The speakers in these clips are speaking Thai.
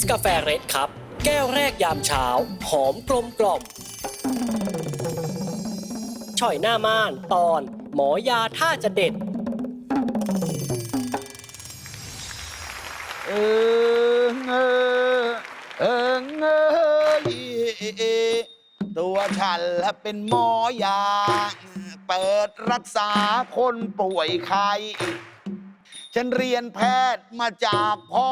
สกาแฟเรดครับ แก้วแรกยามเช้า หอมกลมกล่อมช่อยหน้าม่านตอน หมอยาท่าจะเด็ด เออเงอเออเงยตัวฉันละเป็นหมอยา เปิดรักษาคนป่วยไข้ฉันเรียนแพทย์มาจากพ่อ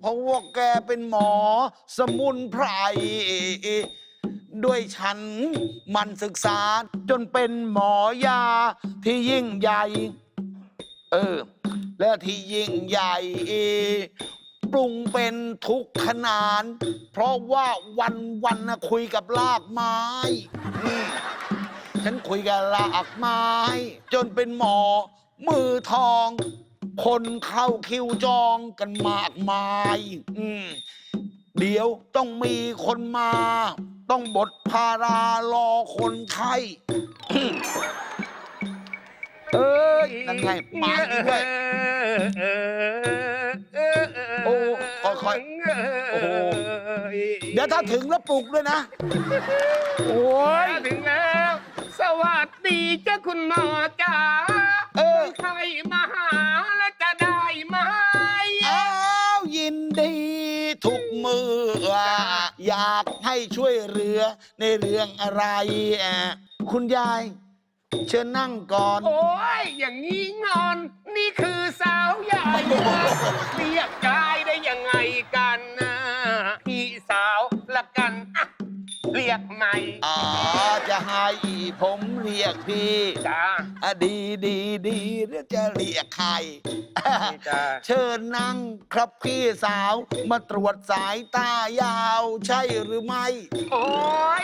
เพราะว่าแกเป็นหมอสมุนไพร ด้วยฉันมันศึกษาจนเป็นหมอยาที่ยิ่งใหญ่ เออ และที่ยิ่งใหญ่ปรุงเป็นทุกขนาน เพราะว่าวันวันนะคุยกับลากไม้ฉันคุยกับลากไม้ จนเป็นหมอมือทอง คนเข้าคิวจองกันมากมาย อืมเดี๋ยวต้องมีคนมา ต้องบทพารารอคนไข้ เอ้ยนั่นไงมาอีกด้วย โอ้ค่อยๆโอ้โห เดี๋ยวถ้าถึงแล้วปลุกด้วยนะ โอ้ยถึงแล้ว สวัสดีเจ้าคุณหมอจ๋าเออใครมาหา ให้ช่วยเรือในเรื่องอะไรอะคุณยาย เชิญนั่งก่อน โอ้ย อย่างนี้งอน นี่คือสาวใหญ่เรียกกายได้ยังไงกันนะพี่สาวละกันอะ เรียกใหม่อ๋อจะให้ผมเรียกพี่จ้าอะดีดีดีเดี๋ยวจะเรียกใครจ้าเชิญนั่งครับพี่สาวมาตรวจสายตายาว ใช่หรือไม่ โอ้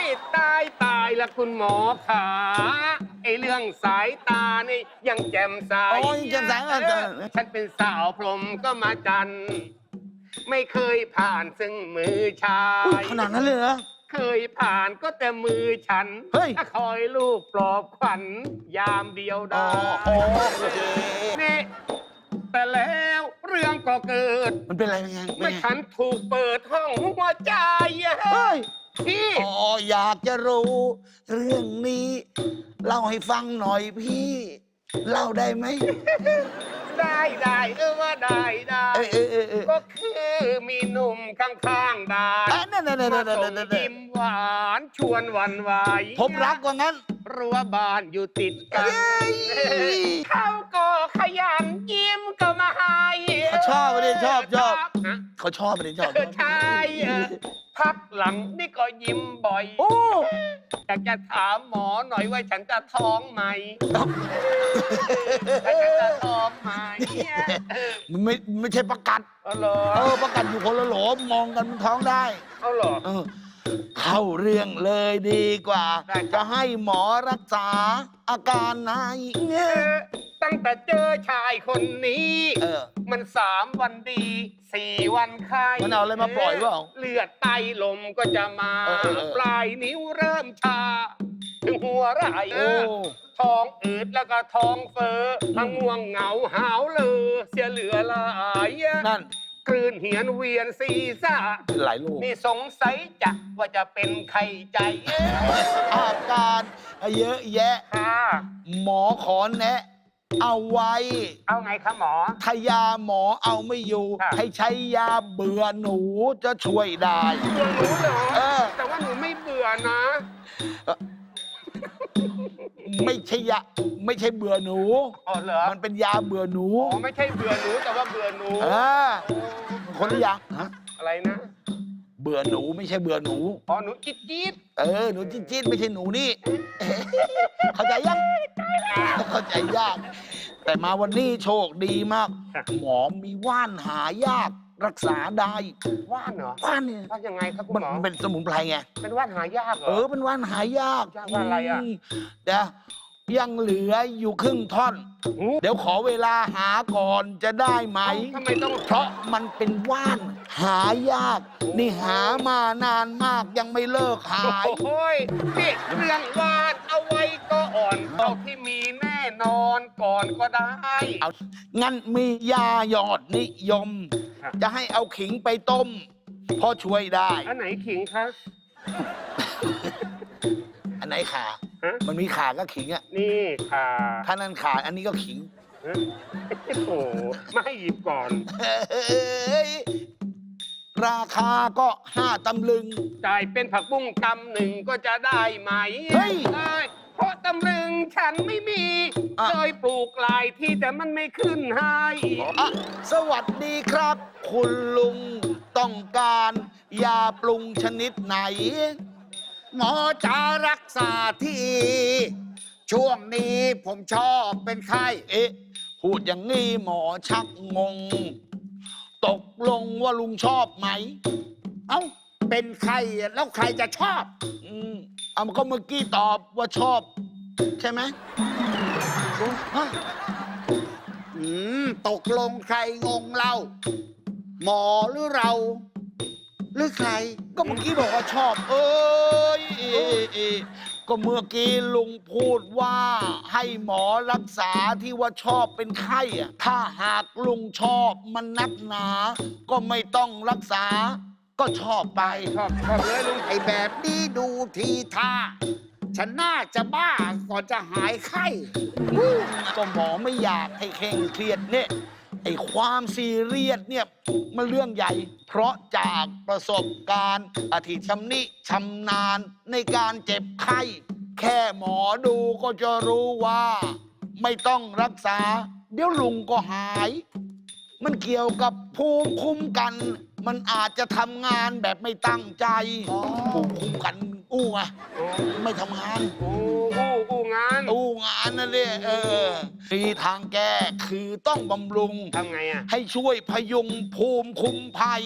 ยตายตายละคุณหมอขาไอเรื่องสายตานี่ยังแจ่มใสโอ้ยแจ่มใสอะเออฉันเป็นสาวพรหมก็มาจันทร์ไม่เคยผ่านซึ่งมือชาอุ๊ยยขนาดนั้นเลยเหรอ เคยผ่านก็แต่มือฉันเฮ้ย ถ้าคอยลูกปลอบขวัญยามเดียวอ๋อได้โอเคนี่แต่แล้วเรื่องก็เกิด มันเป็นอะไรเป็นไงเป็เมื่นอไงฉันถูกเปิดห้องหัวใจอะเฮ้ยพี่อ๋ออยากจะรู้ เรื่องนี้ เล่าให้ฟังหน่อยพี่ เล่าได้ไหม ได้ได้เออว่าได้ได้เออเออเออเออก็คือมีหนุ่มข้างๆด่านอะนั่นนั่นนั่นมานั่นส่งนั่นยิ้มหวานชวนหวันไหวผมรักว่างั้น รั้วบ้านอยู่ติดกัน เย้ เขาก็ขยันยิ้มก็มาให้เขาชอบเลยชอบชอบ ฮะเขาชอบเลยชอบเออใช่เออพักหลังนี่ก็ยิ้มบ่อยโอ้อยากจะถามหมอหน่อยว่าฉันจะท้องไหมฉันจะท้องไหมเนี่ยเออมันไม่ไม่ใช่ประกัด เอาเหรอเออประกัดอยู่คนละโหลมองกันมันท้องได้ เอาเหรอ เออ เข้าเรื่องเลยดีกว่า ได้ครับ จะให้หมอรักษาอาการไหนเงี้เอยอ ตั้งแต่เจอชายคนนี้ เออ มันสามวันดีสี่วันไข้มันเอาอะไรมาปล่อยเปล่าเลือดไตลมก็จะมา เออเออเออ ปลายนิ้วเริ่มชา ถึงหัวไหล่โอ้ท้องอืดแล้วก็ท้องเฟ้อทั้งง่วงเหงาหาวเลอเสียเหลือหลายนั่นกลืนเหียนเวียนศีรษะหลายลูกนี่สงสัยจะว่าจะเป็นไข้ใจเอ๊ะอาการเยอะแยะ ค่ะ หมอขอแนะ เอาไว้ เอาไงคะหมอ ถ้ายาหมอเอาไม่อยู่ ค่ะ ให้ใช้ยาเบื่อหนูจะช่วยได้ เบื่อหนูเหรอ เออ แต่ว่าหนูไม่เบื่อนะ ไม่ใช่ยาไม่ใช่เบื่อหนู อ๋อเหรอมันเป็นยาเบื่อหนูอ๋อไม่ใช่เบื่อหนูแต่ว่าเบื่อหนู เออคนละอย่างฮะอะไรนะ เบื่อหนูไม่ใช่เบื่อหนู อ๋อหนูจี๊ดจี๊ดเออหนูจี๊ดจี๊ดไม่ใช่หนูนี่ เข้าใจยังเข้าใจยาก แต่มาวันนี้โชคดีมาก หมอมีว่านหายากรักษาได้ว่านเหรอว่านเนี่ยว่านยังไงครับคุณมันหมอมันเป็นสมุนไพรไงเป็นว่านหายากเหรเอออเป็นว่านหายากยากว่านอะไรอะมเดี๋ ยวยังเหลืออยู่ครึ่งท่อนหูเดี๋ยวขอเวลาหาก่อนจะได้ไหมเอ้าทำไมต้อง เพราะมันเป็นว่านหายาก นี่หามานานมากยังไม่เลิกหาย โอ้ยนี่เรื่องวาดเอาไว้ก็อ่อนเอาที่มีแน่นอนก่อนก็ได้ เอางั้นมียาหยอดนิยม ครับ จะให้เอาขิงไปต้มพ่อช่วยได้ อันไหนขิงคะ อันไหนขา ฮะ มันมีขาก็ขิงอะ นี่ค่ะถ้านั่นขาอันนี้ก็ขิง ฮะโอ้โหไม่ให้หยิบก่อน เอ้ยราคาก็ห้าตำลึง จ่ายเป็นผักบุ้งกำหนึ่งก็จะได้ไหมเฮ้ยได้เพราะตำลึงฉันไม่มีอะ เลยปลูกหลายที่แต่มันไม่ขึ้นให้อะสวัสดีครับ คุณลุงต้องการยาปรุงชนิดไหน หมอจะรักษาที่ช่วงนี้ผมชอบเป็นไข้เอ๊ะ พูดอย่างนี้หมอชักงง ตกลงว่าลุงชอบไหม เอ้า เป็นไข้แล้วใครจะชอบ อืมเอามันก็เมื่อกี้ตอบว่าชอบ ใช่ไหมฮะอืม ตกลงใครงงเรา หมอหรือเรา หรือใคร ก็เมื่อกี้บอกว่าชอบ เอ้ยเอ๊ะเอ๊ะก็เมื่อกี้ลุงพูดว่าให้หมอรักษาที่ว่าชอบเป็นไข้อะถ้าหากลุงชอบมันนักหนา ก็ไม่ต้องรักษา ก็ชอบไป ชอบชอบเลยลุงไอ้แบบนี้ดูทีท่าฉันน่าจะบ้าก่อนจะหายไข้ ก็หมอไม่อยากให้เคร่งเครียดเนี่ย ไอ้ความซีเรียสเนี่ยมันเรื่องใหญ่ เพราะจากประสบการณ์อธิชำนิชำนาญในการเจ็บไข้ แค่หมอดูก็จะรู้ว่า ไม่ต้องรักษา เดี๋ยวลุงก็หาย มันเกี่ยวกับภูมิคุ้มกัน มันอาจจะทำงานแบบไม่ตั้งใจ ภูมิคุ้มกันอู้ไงไม่ทำงานอู้อู้อู้ งานตู้งานนั่นเลยเออมีทางแก้คือต้องบำรุง ทำไงอะให้ช่วยพยุงภูมิคุ้มภัย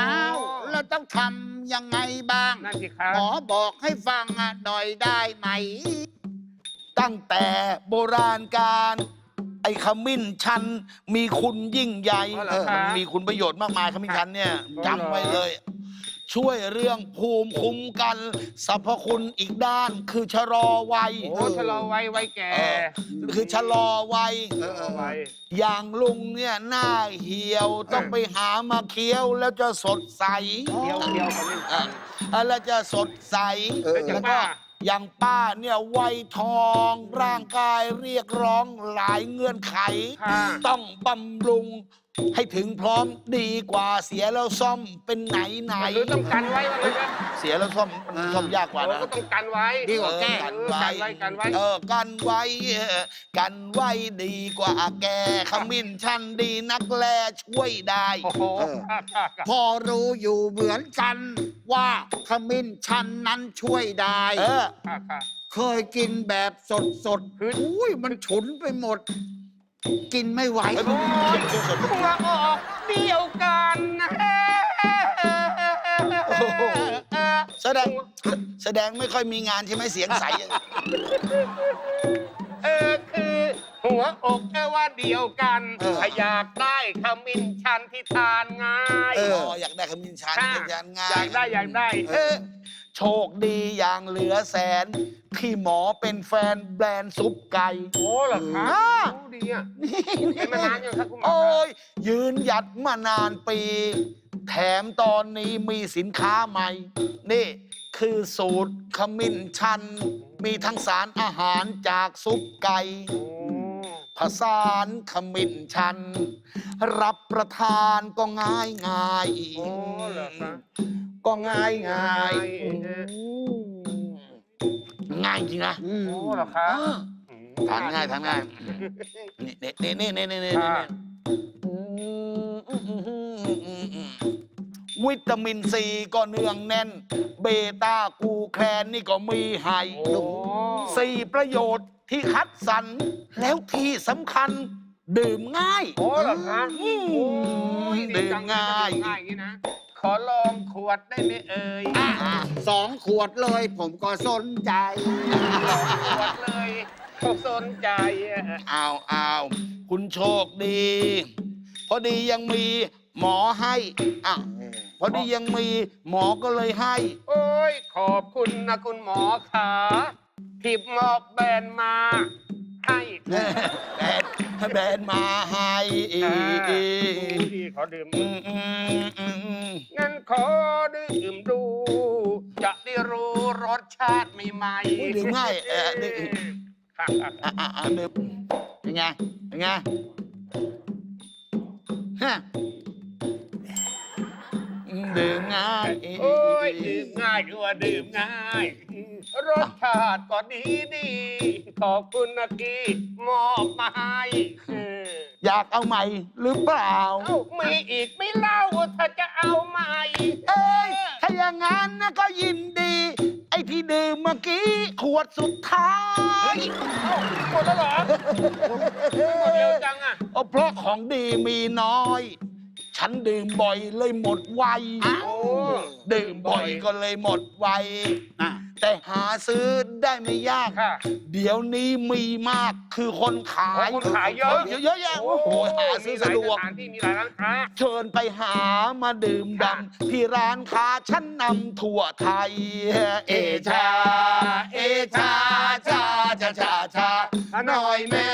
อ้าว เราต้องทำยังไงบ้าง นั่นสิครับหมอบอกให้ฟังอะหน่อยได้ไหม ตั้งแต่โบราณการ ไอ้ขมิ้นชัน มีคุณยิ่งใหญ่อ๋อเหรเอออคะมีคุณประโยชน์มากมายขมิ้นชันเนี่ยอ๋อเหรอจำไว้เลย ช่วยเรื่องภูมิคุ้มกันสรรพคุณอีกด้าน คือชะลอวัย โอ้ชะลอไว้ไว้แก่เออคือชะลอวัยเออชะลอไว้อย่างลุงเนี่ยหน้าเหี่ยวต้องไปหามาเคี้ยวแล้วจะสดใสเดียวเดียวกันนี่ อะอะแล้วจะสดใสเออ แล้วก็อย่างป้าเนี่ยวัยทองร่างกายเรียกร้องหลายเงื่อนไข ค่ะ ต้องบำรุง ให้ถึงพร้อมดีกว่าเสียแล้วซ่อมเป็นไหนไหนหรือต้องกันไว้ว่างั้นนะเสียแล้วซ่อมซ่อมยากกว่าโอ้นะ ก็ต้องกันไว้ดีกว่าแก้ เออกันเออไว้กันไว้กันไว้ เออกันไว้เออกันไว้ดีกว่าแกขมิ้นชันดีนักแลช่วยได้โอ้โหเออค่ะค่ะค่ะพอรู้อยู่เหมือนกัน ว่าขมิ้นชันนั้นช่วยได้ เออ ค่ะค่ะ เคยกินแบบสดสดๆคืออุ้ยมันฉุนไปหมด กินไม่ไหวเฮ้ยมึงเขียนตัวสดตัวออกเดียวกันนะโอ้โห แสดงแสดงไม่ค่อยมีงานใช่ไหมเสียงใสอย่างเออคือ หัวอกแค่ว่าเดียวกันเออถ้าอยากได้ขมิ้นชันที่ทานง่าย เอออยากได้ขมิ้นชันค่ะ อยากงานอยากได้อยากได้เออโชคดีอย่างเหลือแสน ที่หมอเป็นแฟนแบรนด์ซุปไก่ โอ้เหรอคะอ่าโอ้ดีอะเป็นมานานยังครับคุณหมอโอ้ครับยยืนหยัดมานานปี แถมตอนนี้มีสินค้าใหม่ นี่ คือสูตรขมิ้นชัน มีทั้งสารอาหารจากซุปไก่ โอ้ ผสานขมิ้นชัน รับประทานก็ง่ายง่ายโอ้เหรอคะก็ง่ายง่ายเออง่ายจริงนะอืมโอ้เหรอคะอ่าทานง่ายทานง่ายนี่นี่นี่นี่นี่นี่ค่ะ วิตามินซีก็เนืองแน่น เบต้ากูแคนนี่ก็มีให้โอ้สี่ประโยชน์ที่คัดสรรแล้วที่สำคัญ ดื่มง่ายโอ้เหรอคะอืมโอ้ยดีดื่มจังง่ายดื่มง่ายอย่างนี้นะ ขอลองขวดได้ไหมเอ่ยอะสองขวดเลยผมก็สนใจ ขวดเลยเขาสนใจอะอ้าวอ้าวคุณโชคดี พอดียังมีหมอให้อะพ อดียังมีหมอก็เลยให้ โอ้ยขอบคุณนะคุณหมอขาทิบมอบแบนมา ให้แต่แบรนด์มาให้อ่า พี่ขอดื่มอืมอืมอืมอืมงั้นขอดื่มดู จะได้รู้รสชาติใหม่อุ้ยๆดื่มง่ายเออดื่ม ครับครับอะอะอะดื่มเป็นไงเป็นไงฮะอืม ดื่มง่ายโอ้ยดื่มง่ายด้วยดื่มง่าย รสชาติก็ดีดี ขอบคุณนะกี้มอบมาให้เอออยากเอาใหม่หรือเปล่า เอ้ามีอีกไม่เล่าถ้าจะเอาใหม่ เอ้ยถ้าอย่างงั้นนะก็ยินดี ไอ้ที่ดื่มเมื่อกี้ขวดสุดท้ายเอ้าหมดแล้วเหรอหมดเร็วจังอะ เอาเพราะของดีมีน้อย ฉันดื่มบ่อยเลยหมดไวโอ้ดื่มบ่อยก็เลยหมดไวอะแต่หาซื้อได้ไม่ยากค่ะเดี๋ยวนี้มีมากคือคนขายโอ้คนขายเยอะเยอะแยะโอ้โหหาซื้อสะดวกมีหลายสถานที่มีหลายร้านค้าเชิญไปหามาดื่มดำที่ร้านค้าชั้นนำทั่วไทย เอชา เอชาชาชาชาชาหน่อยแม่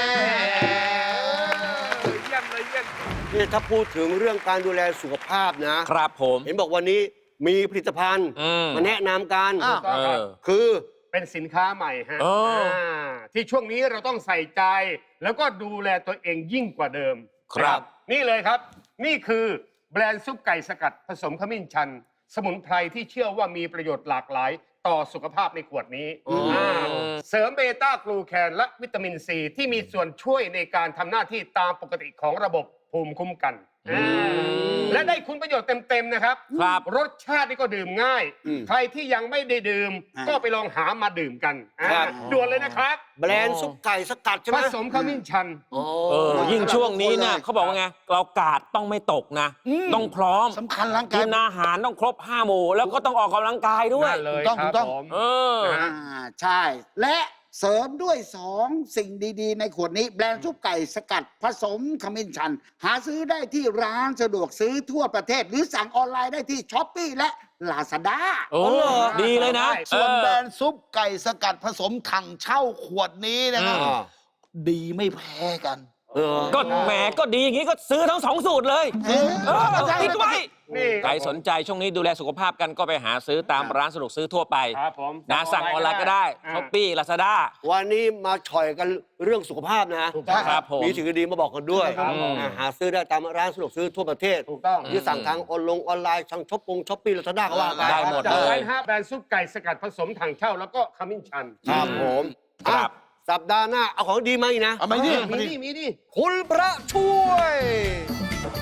เยี่ยมเลยเยี่ยมนี่ถ้าพูดถึงเรื่องการดูแลสุขภาพนะ ครับผม เห็นบอกวันนี้มีผลิตภัณฑ์อืม มาแนะนำกันอ้าวถูกต้องเอครับอคือ เป็นสินค้าใหม่ฮะเอออ่าที่ช่วงนี้เราต้องใส่ใจ แล้วก็ดูแลตัวเองยิ่งกว่าเดิมครับ นี่เลยครับ นี่คือแบรนด์ซุปไก่สกัดผสมขมิ้นชัน สมุนไพรที่เชื่อว่ามีประโยชน์หลากหลายต่อสุขภาพในขวดนี้อืมอ่าเสริมเบต้ากลูแคนและวิตามินซีที่มีส่วนช่วยในการทำหน้าที่ตามปกติของระบบภูมิคุ้มกันอ่า และได้คุณประโยชน์เต็มๆนะครับ ครับ รสชาตินี่ก็ดื่มง่าย อืมใครที่ยังไม่ได้ดื่ม อ่าก็ไปลองหามาดื่มกันอ่าครับ ด่วนเลยนะครับแบรนด์ซุปไก่สกัดใช่ไหผมสมขมิ้นชันอ๋อเออ ยิ่งช่วงนี้คนะเลยเขาบอกว่าไงเรากาดต้องไม่ตกนะ อืม ต้องพร้อมสำคัญร่างกากิย นอาหารต้องครบห้าหมู่แล้วก็ต้องออกกำลังกายด้วย นั่นเลยถูกต้องครัถูบกต้องผม เออนะอ่าใช่ และ เสริมด้วยสองสิ่งดีๆ ในขวดนี้ แบรนด์ซุปไก่สกัดผสมขมิ้นชัน หาซื้อได้ที่ร้านสะดวกซื้อทั่วประเทศ หรือสั่งออนไลน์ได้ที่ช้อปปี้และลาซาด้าโอ้ดีเลยนะส่วนเออแบรนด์ซุปไก่สกัดผสมถังเช่าขวดนี้นะครับอืมดีไม่แพ้กันเออ ก็แหมก็ดีอย่างนี้ก็ซื้อทั้งสองสูตรเลยเออเออใช่ติดไว้นี่ใครสนใจช่วงนี้ดูแลสุขภาพกันก็ไปหาซื้อตามร้านสะดวกซื้อทั่วไปครับผมนะสั่งออนไลน์ก็ได้อ่าช้อปปี้ลาซาด้าวันนี้มาฉ่อยกันเรื่องสุขภาพนะถูกต้องครับผมมีสิ่งดีๆมาบอกกันด้วยครับผมอ่าหาซื้อได้ตามร้านสะดวกซื้อทั่วประเทศถูกต้องที่สั่งทางออนลงออนไลน์ทางช้อปปงช้อปปี้ลาซาด้าก็ว่าไปได้หมดจากเลยนั้นฮะแบรนด์ซุปไก่สกัดผสมถังเช่าแล้วก็ขมิ้นชันครับผมครับอะ สัปดาห์หน้า เอาของดีมาอีกนะเอาไหมดิ มีนี่มีนี่คุณพระช่วยค